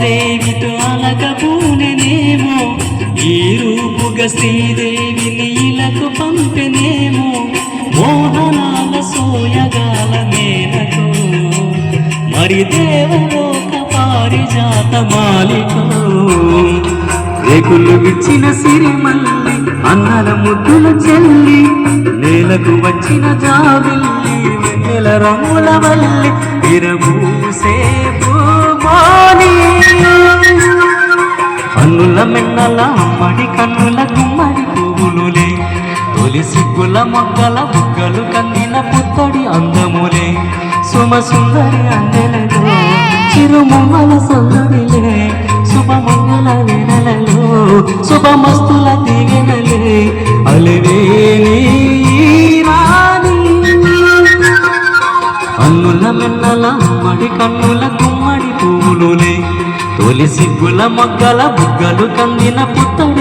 దేవుడు ఆ దేవితో ఈ రూపుగా శ్రీదేవిని ఇలకు పంపెనేమో మోహనాల సోయగాల నేనకు మరి దేవలోక పారిజాత మాలికో. రేకులు విచ్చిన సిరిమల్లి అన్నల ముద్దుల చెల్లి నేలకు వచ్చిన జాబిల్లి వెన్నెల రంగుల వల్లి విరబూసే పూమాని మెన్నల అమ్మడి కన్నుల గుమ్మడి పువ్వులులే. తొలి సిగ్గుల మొగ్గల బుగ్గలు కందిన పుత్తడి అందములే. సుమ సుందరి అందెలలో చిరుమొమ్మల సందడిలే శుభమంగళ వేళలలో శుభమస్తుల దిగనలే అలివేని రాణి. అన్నుల మెన్నల అమ్మడి కన్నుల గుమ్మడి పువ్వులులే తొలి సిగ్గుల మొగ్గల బుగ్గలు కందిన పుత్తడి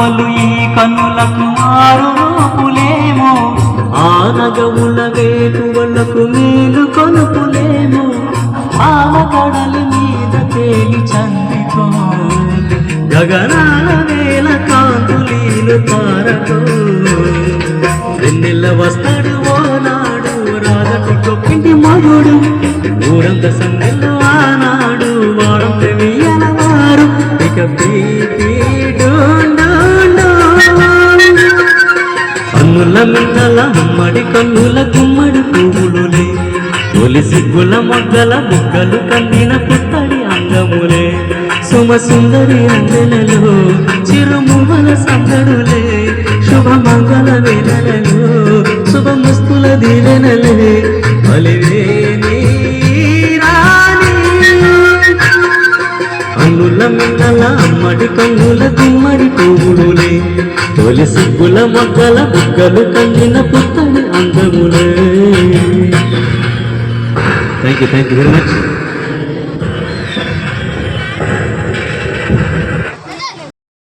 కలువలు ఈ కన్నులకు ఆరు రూపులేమో. ఆ నగముల వేటువలకు మేలు కొనుపులేమో. పాల కడలి మీద తేలి చందికో గగనాల వేల కాంతులీలు పారకో. వెన్నెల్ల వస్తాడు ఓనాడు రాగటి గొప్పింటి మగుడు. ఊరంత సన్నెల్లు ఆనాడు వాడంత వీయనవారు ఇక ప్రీతి డోండా కన్నుల మిన్నల ఉమ్మడి కన్నుల గుమ్మడి పువ్వులులే. తొలి సిగ్గుల మొగ్గల బుగ్గలు కందిన పుత్తడి అంగములే సుమ సుందరి అందెలలో చిరుమువల సందడులే. శుభ మంగళ వేళలలో శుభమస్తుల దీవెనలే. అన్నుల మిన్నల అమ్మడి కన్నుల గుమ్మడి పువ్వులే తొలి సిగ్గుల మొగ్గల బుగ్గలు కందిన పుత్తడి అందములే. Thank you thank you very much